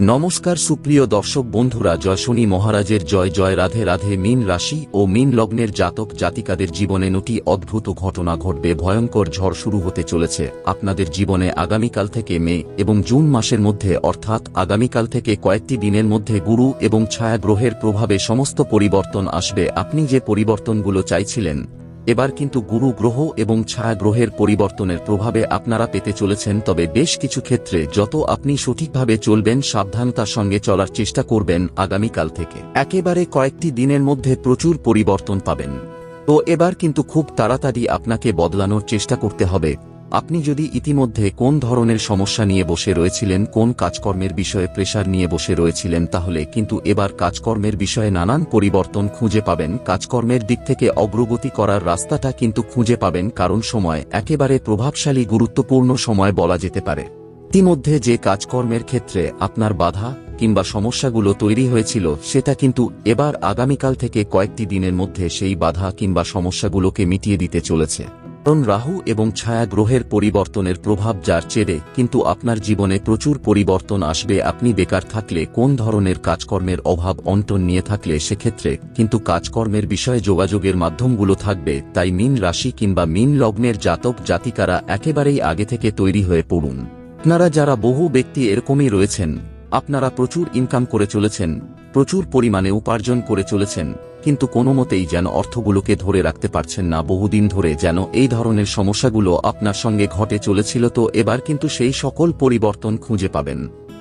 নমস্কার সুপ্রিয় দর্শক বন্ধুরা জয়শনি মহারাজের জয় জয় রাধে রাধে, মিন রাশি ও মিন লগ্নের জাতক জাতিকাদের জীবনে নটি অদ্ভুত ঘটনা ঘটবে, ভয়ঙ্কর ঝড় শুরু হতে চলেছে। আপনাদের জীবনে আগামীকাল থেকে মে এবং জুন মাসের মধ্যে, অর্থাৎ আগামীকাল থেকে কয়েকটি দিনের মধ্যে গুরু এবং ছায়া গ্রহের প্রভাবে সমস্ত পরিবর্তন আসবে। আপনি যে পরিবর্তনগুলো চাইছিলেন এবার কিন্তু গুরু গ্রহ এবং ছায়া গ্রহের পরিবর্তনের প্রভাবে আপনারা পেতে চলেছেন, তবে বেশ কিছু ক্ষেত্রে যত আপনি সঠিকভাবে চলবেন, সাবধানতার সঙ্গে চলার চেষ্টা করবেন আগামীকাল থেকে। একেবারে কয়েকটি দিনের মধ্যে প্রচুর পরিবর্তন পাবেন। তো এবার কিন্তু খুব তাড়াতাড়ি আপনাকে বদলানোর চেষ্টা করতে হবে। আপনি যদি ইতিমধ্যে কোন ধরনের সমস্যা নিয়ে বসে রয়েছিলেন, কোন কাজকর্মের বিষয়ে প্রেশার নিয়ে বসে রয়েছিলেন, তাহলে কিন্তু এবার কাজকর্মের বিষয়ে নানান পরিবর্তন খুঁজে পাবেন। কাজকর্মের দিক থেকে অগ্রগতি করার রাস্তাটা কিন্তু খুঁজে পাবেন, কারণ সময় একেবারে প্রভাবশালী, গুরুত্বপূর্ণ সময় বলা যেতে পারে। ইতিমধ্যে যে কাজকর্মের ক্ষেত্রে আপনার বাধা কিংবা সমস্যাগুলো তৈরি হয়েছিল, সেটা কিন্তু এবার আগামীকাল থেকে কয়েকটি দিনের মধ্যে সেই বাধা কিংবা সমস্যাগুলোকে মিটিয়ে দিতে চলেছে। কারণ রাহু এবং ছায়া গ্রহের পরিবর্তনের প্রভাব যার চেরে কিন্তু আপনার জীবনে প্রচুর পরিবর্তন আসবে। আপনি বেকার থাকলে কোন ধরনের কাজকর্মের অভাব অন্টন নিয়ে থাকলে সেক্ষেত্রে, কিন্তু কাজকর্মের বিষয়ে যোগাযোগের মাধ্যমগুলো থাকবে, তাই মিন রাশি কিংবা মিন লগ্নের জাতক জাতিকারা একেবারেই আগে থেকে তৈরি হয়ে পড়ুন। আপনারা যারা বহু ব্যক্তি এরকমই রয়েছেন, আপনারা প্রচুর ইনকাম করে চলেছেন, প্রচুর পরিমাণে উপার্জন করে চলেছেন কিন্তু কোনো মতেই যেন অর্থগুলোকে ধরে রাখতে পারছেন না বহুদিন ধরে যেন এই ধরনের সমস্যাগুলো আপনার সঙ্গে ঘটে চলেছিল তো এবার কিন্তু সেই সকল পরিবর্তন খুঁজে পাবেন।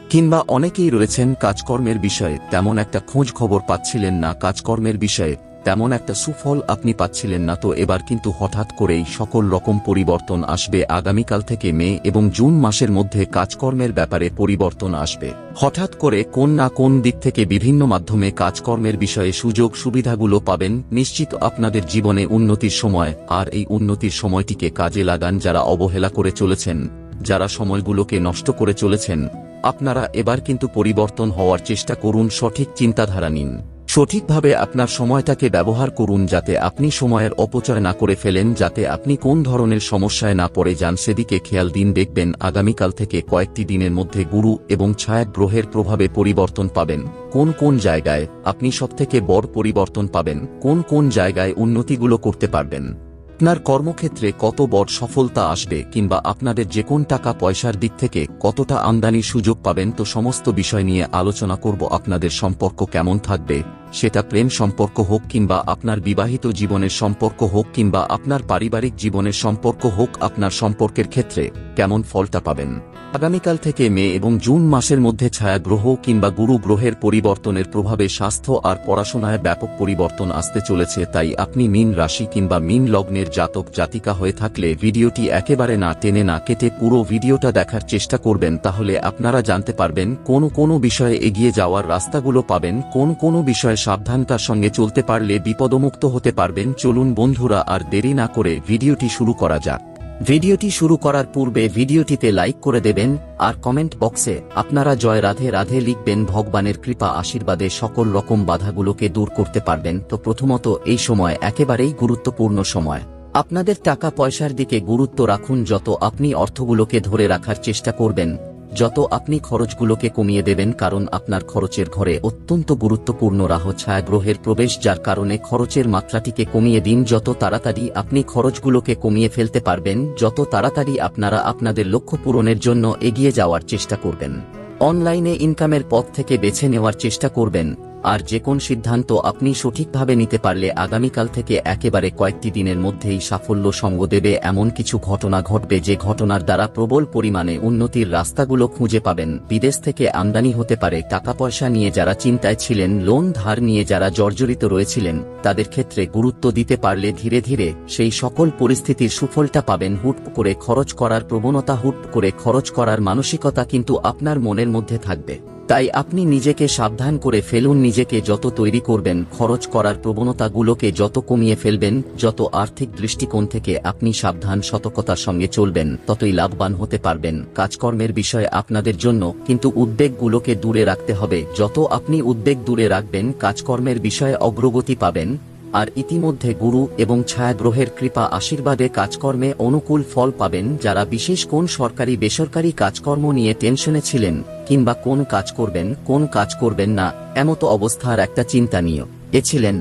কিংবা অনেকেই রয়েছেন কাজকর্মের বিষয়ে তেমন একটা খোঁজ খবর পাচ্ছিলেন না কাজকর্মের বিষয়ে। তেমন একটা সুফল আপনি পাচ্ছিলেন না তো এবার কিন্তু হঠাৎ করেই সকল রকম পরিবর্তন আসবে। আগামীকাল থেকে মে এবং জুন মাসের মধ্যে কাজকর্মের ব্যাপারে পরিবর্তন আসবে। হঠাৎ করে কোন না কোন দিক থেকে বিভিন্ন মাধ্যমে কাজকর্মের বিষয়ে সুযোগ সুবিধাগুলো পাবেন, নিশ্চিত আপনাদের জীবনে উন্নতির সময় আর এই উন্নতির সময়টিকে কাজে লাগান যারা অবহেলা করে চলেছেন, যারা সময়গুলোকে নষ্ট করে চলেছেন। আপনারা এবার কিন্তু পরিবর্তন হওয়ার চেষ্টা করুন, সঠিক চিন্তাধারা নিন। সঠিকভাবে আপনার সময়টাকে ব্যবহার করুন যাতে আপনি সময়ের অপচয় না করে ফেলেন, যাতে আপনি কোন ধরনের সমস্যায় না পড়ে যান। সেদিকে খেয়াল দিন, দেখবেন আগামীকাল থেকে কয়েকটি দিনের মধ্যে গুরু এবং ছায়া গ্রহের প্রভাবে পরিবর্তন পাবেন। কোন কোন জায়গায় আপনি সবথেকে বড় পরিবর্তন পাবেন? কোন কোন জায়গায় উন্নতিগুলো করতে পারবেন? আপনার কর্মক্ষেত্রে কত বড় সফলতা আসবে কিংবা আপনাদের যে কোন টাকা পয়সার দিক থেকে কতটা আমদানির সুযোগ পাবেন, তো সমস্ত বিষয় নিয়ে আলোচনা করব আপনাদের সম্পর্ক কেমন থাকবে, সেটা প্রেম সম্পর্ক হোক কিংবা আপনার বিবাহিত জীবনের সম্পর্ক হোক কিংবা আপনার পারিবারিক জীবনের সম্পর্ক হোক, আপনার সম্পর্কের ক্ষেত্রে কেমন ফলটা পাবেন। আগামীকাল থেকে মে এবং জুন মাসের মধ্যে ছায়া গ্রহ কিংবা গুরু গ্রহের পরিবর্তনের প্রভাবে স্বাস্থ্য আর পড়াশোনায় ব্যাপক পরিবর্তন আসতে চলেছে, তাই আপনি মিন রাশি কিংবা মিন লগ্নের জাতক জাতিকা হয়ে থাকলে ভিডিওটি একেবারে না টেনে না কেটে পুরো ভিডিওটা দেখার চেষ্টা করবেন, তাহলে আপনারা জানতে পারবেন কোন কোন বিষয়ে এগিয়ে যাওয়ার রাস্তাগুলো পাবেন, কোন কোন বিষয়ে সাবধানতার সঙ্গে চলতে পারলে বিপদমুক্ত হতে পারবেন। চলুন বন্ধুরা, আর দেরি না করে ভিডিওটি শুরু করা যাক। ভিডিওটি শুরু করার পূর্বে ভিডিওটিতে লাইক করে দেবেন, আর কমেন্ট বক্সে আপনারা জয় রাধে রাধে লিখবেন, ভগবানের কৃপা আশীর্বাদে সকল রকম বাধাগুলোকে দূর করতে পারবেন। তো প্রথমত এই সময় একেবারেই গুরুত্বপূর্ণ সময়। আপনাদের টাকা পয়সার দিকে গুরুত্ব রাখুন, যত আপনি অর্থগুলোকে ধরে রাখার চেষ্টা করবেন। যত আপনি খরচগুলোকে কমিয়ে দেবেন কারণ আপনার খরচের ঘরে অত্যন্ত গুরুত্বপূর্ণ রাহ ছায়াগ্রহের প্রবেশ যার কারণে খরচের মাত্রাটিকে কমিয়ে দিন, যত তাড়াতাড়ি আপনি খরচগুলোকে কমিয়ে ফেলতে পারবেন, যত তাড়াতাড়ি আপনারা আপনাদের লক্ষ্য পূরণের জন্য এগিয়ে যাওয়ার চেষ্টা করবেন। অনলাইনে ইনকামের পথ থেকে বেছে নেওয়ার চেষ্টা করবেন। আর যে কোন সিদ্ধান্ত আপনি সঠিকভাবে নিতে পারলে আগামীকাল থেকে একেবারে কয়েকটি দিনের মধ্যেই সাফল্য সঙ্গ দেবে এমন কিছু ঘটনা ঘটবে যে ঘটনার দ্বারা প্রবল পরিমাণে উন্নতির রাস্তাগুলো খুঁজে পাবেন। বিদেশ থেকে আমদানি হতে পারে টাকা পয়সা নিয়ে যারা চিন্তায় ছিলেন, লোন ধার নিয়ে যারা জর্জরিত রয়েছিলেন, তাদের ক্ষেত্রে গুরুত্ব দিতে পারলে ধীরে ধীরে সেই সকল পরিস্থিতির সুফলটা পাবেন। হুট করে খরচ করার প্রবণতা, হুট করে খরচ করার মানসিকতা কিন্তু আপনার মনের মধ্যে থাকবে। তাই আপনি নিজেকে সাবধান করে ফেলুন। নিজেকে যত তৈরি করবেন, খরচ করার প্রবণতাগুলোকে যত কমিয়ে ফেলবেন, যত আর্থিক দৃষ্টিকোণ থেকে আপনি সাবধান, সতর্কতার সঙ্গে চলবেন, ততই লাভবান হতে পারবেন। কাজকর্মের বিষয়ে আপনাদের জন্য, কিন্তু উদ্বেগগুলোকে দূরে রাখতে হবে। যত আপনি উদ্বেগ দূরে রাখবেন, কাজকর্মের বিষয়ে অগ্রগতি পাবেন। আর ইতিমধ্যে গুরু এবং ছায়াগ্রহের কৃপা আশীর্বাদে কাজকর্মে অনুকূল ফল পাবেন যারা বিশেষ কোন সরকারি বেসরকারি কাজকর্ম নিয়ে টেনশনে ছিলেন, কিংবা কোন কাজ করবেন, কোন কাজ করবেন না, এমতো অবস্থার একটা চিন্তা নিয়ে এছিলেন।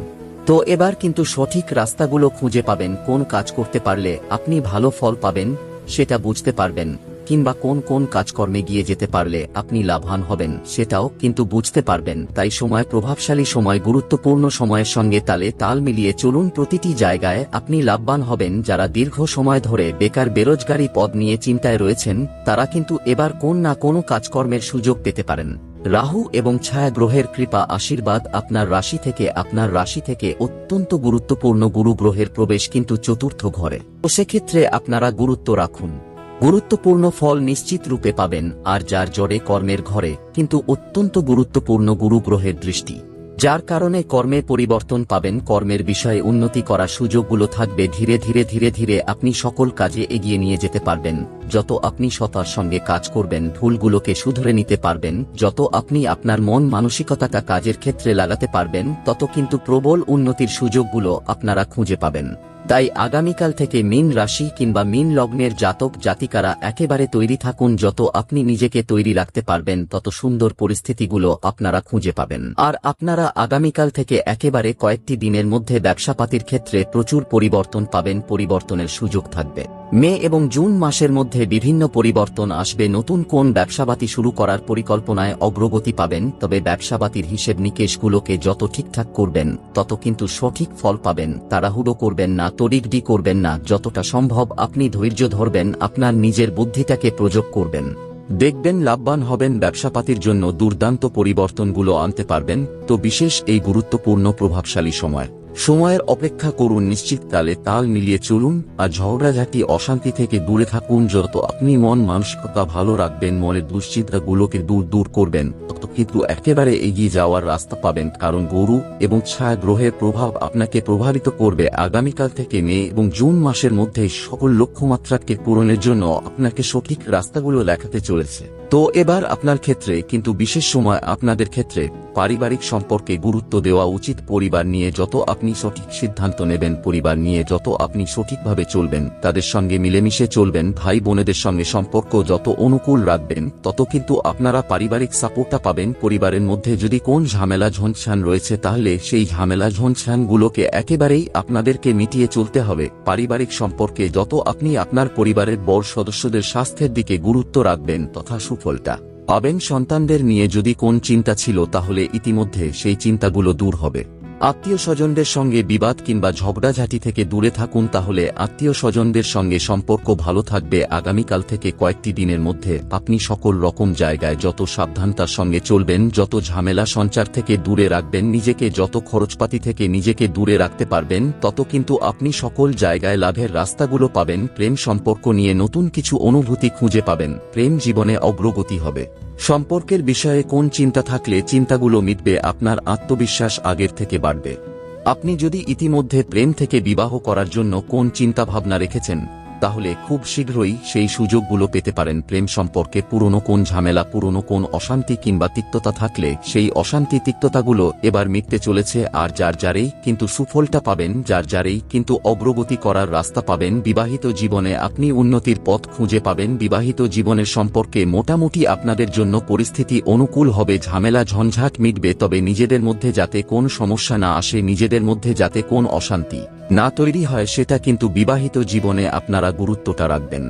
তো এবার কিন্তু সঠিক রাস্তাগুলো খুঁজে পাবেন কোন কাজ করতে পারলে আপনি ভালো ফল পাবেন, সেটা বুঝতে পারবেন। কিংবা কোন কোন কাজকর্মে গিয়ে যেতে পারলে আপনি লাভবান হবেন সেটাও কিন্তু বুঝতে পারবেন। তাই সময়, প্রভাবশালী সময়, গুরুত্বপূর্ণ সময়ের সঙ্গে তালে তাল মিলিয়ে চলুন প্রতিটি জায়গায় আপনি লাভবান হবেন। যারা দীর্ঘ সময় ধরে বেকার বেরোজগারি পদ নিয়ে চিন্তায় রয়েছেন, তারা কিন্তু এবার কোন না কোনো কাজকর্মের সুযোগ পেতে পারেন। রাহু এবং ছায়া গ্রহের কৃপা, আশীর্বাদ আপনার রাশি থেকে, আপনার রাশি থেকে অত্যন্ত গুরুত্বপূর্ণ গুরু গ্রহের প্রবেশ কিন্তু চতুর্থ ঘরে। সেক্ষেত্রে আপনারা গুরুত্ব রাখুন। গুরুত্বপূর্ণ ফল নিশ্চিত রূপে পাবেন আর যার জড়ে কর্মের ঘরে, কিন্তু অত্যন্ত গুরুত্বপূর্ণ গুরু গ্রহের দৃষ্টি। যার কারণে কর্মে পরিবর্তন পাবেন, কর্মের বিষয়ে উন্নতি করা সুযোগগুলো থাকবে, ধীরে ধীরে ধীরে ধীরে আপনি সকল কাজে এগিয়ে নিয়ে যেতে পারবেন। যত আপনি সতার সঙ্গে কাজ করবেন, ভুলগুলোকে শুধরে নিতে পারবেন। যত আপনি আপনার মন মানসিকতাটা কাজের ক্ষেত্রে লাগাতে পারবেন, তত কিন্তু প্রবল উন্নতির সুযোগগুলো আপনারা খুঁজে পাবেন। তাই আগামীকাল থেকে মিন রাশি কিংবা মিন লগ্নের জাতক জাতিকারা একেবারে তৈরি থাকুন যত আপনি নিজেকে তৈরি রাখতে পারবেন, তত সুন্দর পরিস্থিতিগুলো আপনারা খুঁজে পাবেন। আর আপনারা আগামীকাল থেকে একেবারে কয়েকটি দিনের মধ্যে ব্যবসাপাতির ক্ষেত্রে প্রচুর পরিবর্তন পাবেন, পরিবর্তনের সুযোগ থাকবে। মে এবং জুন মাসের মধ্যে বিভিন্ন পরিবর্তন আসবে। নতুন কোন ব্যবসাবাতি শুরু করার পরিকল্পনায় অগ্রগতি পাবেন, তবে ব্যবসাবাতির হিসেব নিকেশগুলোকে যত ঠিকঠাক করবেন, তত কিন্তু সঠিক ফল পাবেন। তাড়াহুড়ো করবেন না তড়িগডি করবেন না, যতটা সম্ভব আপনি ধৈর্য ধরবেন, আপনার নিজের বুদ্ধিটাকে প্রযোগ করবেন। দেখবেন লাভবান হবেন, ব্যবসাপাতির জন্য দুর্দান্ত পরিবর্তনগুলো আনতে পারবেন, তো বিশেষ এই গুরুত্বপূর্ণ প্রভাবশালী সময়। সময়ের অপেক্ষা করুন নিশ্চিত তালে তাল মিলিয়ে চলুন আর ঝগড়াঝাটি অশান্তি থেকে দূরে থাকুন যত আপনি মন মানসিকতা ভালো রাখবেন মনের দুশ্চিন্তাগুলোকে দূর দূর করবেন। তত কিন্তু একেবারে এগিয়ে যাওয়ার রাস্তা পাবেন, কারণ গরু এবং ছায়া গ্রহের প্রভাব আপনাকে প্রভাবিত করবে। আগামীকাল থেকে মে এবং জুন মাসের মধ্যে সকল লক্ষ্যমাত্রাকে পূরণের জন্য আপনাকে সঠিক রাস্তাগুলো দেখাতে চলেছে। তো এবার আপনার ক্ষেত্রে, কিন্তু বিশেষ সময় আপনাদের ক্ষেত্রে, পারিবারিক সম্পর্কে গুরুত্ব দেওয়া উচিত পরিবার নিয়ে যত আপনি সঠিক সিদ্ধান্ত নেবেন, পরিবার নিয়ে যত আপনি সঠিকভাবে চলবেন, তাদের সঙ্গে মিলেমিশে চলবেন, ভাই বোনেদের সঙ্গে সম্পর্ক যত অনুকূল রাখবেন, তত কিন্তু আপনারা পারিবারিক সাপোর্টটা পাবেন। পরিবারের মধ্যে যদি কোন ঝামেলা ঝনছান রয়েছে, তাহলে সেই ঝামেলা ঝনছানগুলোকে একেবারেই আপনাদেরকে মিটিয়ে চলতে হবে। পারিবারিক সম্পর্কে যত আপনি আপনার পরিবারের বড় সদস্যদের স্বাস্থ্যের দিকে গুরুত্ব রাখবেন, তথা সুফলটা পাবেন সন্তানদের নিয়ে যদি কোন চিন্তা ছিল তাহলে ইতিমধ্যে সেই চিন্তাগুলো দূর হবে। আত্মীয় স্বজনদের সঙ্গে বিবাদ কিংবা ঝগড়াঝাটি থেকে দূরে থাকুন তাহলে আত্মীয় স্বজনদের সঙ্গে সম্পর্ক ভালো থাকবে। আগামীকাল থেকে কয়েকটি দিনের মধ্যে আপনি সকল রকম জায়গায় যত সাবধানতার সঙ্গে চলবেন, যত ঝামেলা সঞ্চার থেকে দূরে রাখবেন, নিজেকে যত খরচপাতি থেকে নিজেকে দূরে রাখতে পারবেন, তত কিন্তু আপনি সকল জায়গায় লাভের রাস্তাগুলো পাবেন। প্রেম সম্পর্ক নিয়ে নতুন কিছু অনুভূতি খুঁজে পাবেন। প্রেম জীবনে অগ্রগতি হবে। সম্পর্কের বিষয়ে কোন চিন্তা থাকলে চিন্তাগুলো মিটবে আপনার আত্মবিশ্বাস আগের থেকে বাড়বে। আপনি যদি ইতিমধ্যে প্রেম থেকে বিবাহ করার জন্য কোন চিন্তাভাবনা রেখেছেন তাহলে খুব শীঘ্রই সেই সুযোগগুলো পেতে পারেন প্রেম সম্পর্কে পুরনো কোন ঝামেলা, পুরনো কোন অশান্তি কিংবা তিক্ততা থাকলে সেই অশান্তি তিক্ততাগুলো এবার মিটতে চলেছে আর যার যারেই কিন্তু সুফলটা পাবেন, যার যারেই কিন্তু অগ্রগতি করার রাস্তা পাবেন বিবাহিত জীবনে আপনি উন্নতির পথ খুঁজে পাবেন বিবাহিত জীবনের সম্পর্কে মোটামুটি আপনাদের জন্য পরিস্থিতি অনুকূল হবে, ঝামেলা ঝঞ্ঝাট মিটবে, তবে নিজেদের মধ্যে যাতে কোন সমস্যা না আসে, নিজেদের মধ্যে যাতে কোন অশান্তি না তৈরি হয় সেটা কিন্তু বিবাহিত জীবনে আপনারা গুরুত্বটা রাখবেন।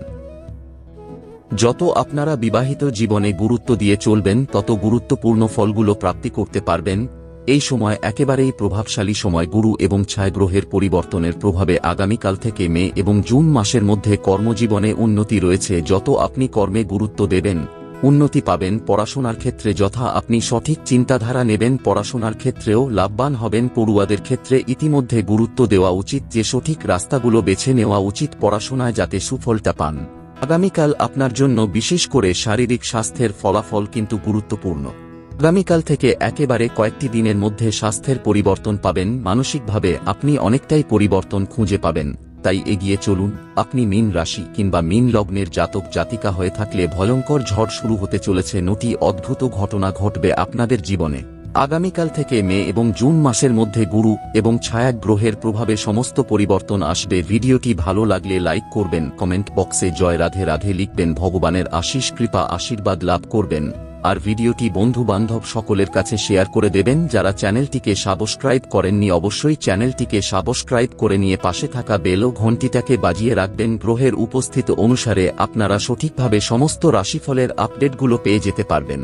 যত আপনারা বিবাহিত জীবনে গুরুত্ব দিয়ে চলবেন, তত গুরুত্বপূর্ণ ফলগুলো প্রাপ্তি করতে পারবেন। এই সময় একেবারেই প্রভাবশালী সময় গুরু এবং ছায়াগ্রহের পরিবর্তনের প্রভাবে আগামীকাল থেকে মে এবং জুন মাসের মধ্যে কর্মজীবনে উন্নতি রয়েছে, যত আপনি কর্মে গুরুত্ব দেবেন। উন্নতি পাবেন পড়াশোনার ক্ষেত্রে যথা আপনি সঠিক চিন্তাধারা নেবেন, পড়াশোনার ক্ষেত্রেও লাভবান হবেন। পড়ুয়াদের ক্ষেত্রে ইতিমধ্যে গুরুত্ব দেওয়া উচিত যে সঠিক রাস্তাগুলো বেছে নেওয়া উচিত পড়াশোনায় যাতে সুফলটা পান। আগামীকাল আপনার জন্য বিশেষ করে শারীরিক স্বাস্থ্যের ফলাফল কিন্তু গুরুত্বপূর্ণ। আগামীকাল থেকে একেবারে কয়েকটি দিনের মধ্যে স্বাস্থ্যের পরিবর্তন পাবেন। মানসিকভাবে আপনি অনেকটাই পরিবর্তন খুঁজে পাবেন। তাই এগিয়ে চলুন, আপনি মিন রাশি কিংবা মিন লগ্নের জাতক জাতিকা হয়ে থাকলে ভয়ঙ্কর ঝড় শুরু হতে চলেছে নটি অদ্ভুত ঘটনা ঘটবে আপনাদের জীবনে। আগামীকাল থেকে মে এবং জুন মাসের মধ্যে গুরু এবং ছায়া গ্রহের প্রভাবে সমস্ত পরিবর্তন আসবে। ভিডিওটি ভালো লাগলে লাইক করবেন, কমেন্ট বক্সে জয় রাধে রাধে লিখবেন, ভগবানের আশিস কৃপা, আশীর্বাদ লাভ করবেন। আর ভিডিওটি বন্ধু বান্ধব সকলের কাছে শেয়ার করে দেবেন যারা চ্যানেলটিকে সাবস্ক্রাইব করেননি অবশ্যই চ্যানেলটিকে সাবস্ক্রাইব করে নিয়ে পাশে থাকা বেল ও ঘণ্টিটাকে বাজিয়ে রাখবেন গ্রহের উপস্থিত অনুসারে আপনারা সঠিকভাবে সমস্ত রাশিফলের আপডেটগুলো পেয়ে যেতে পারবেন।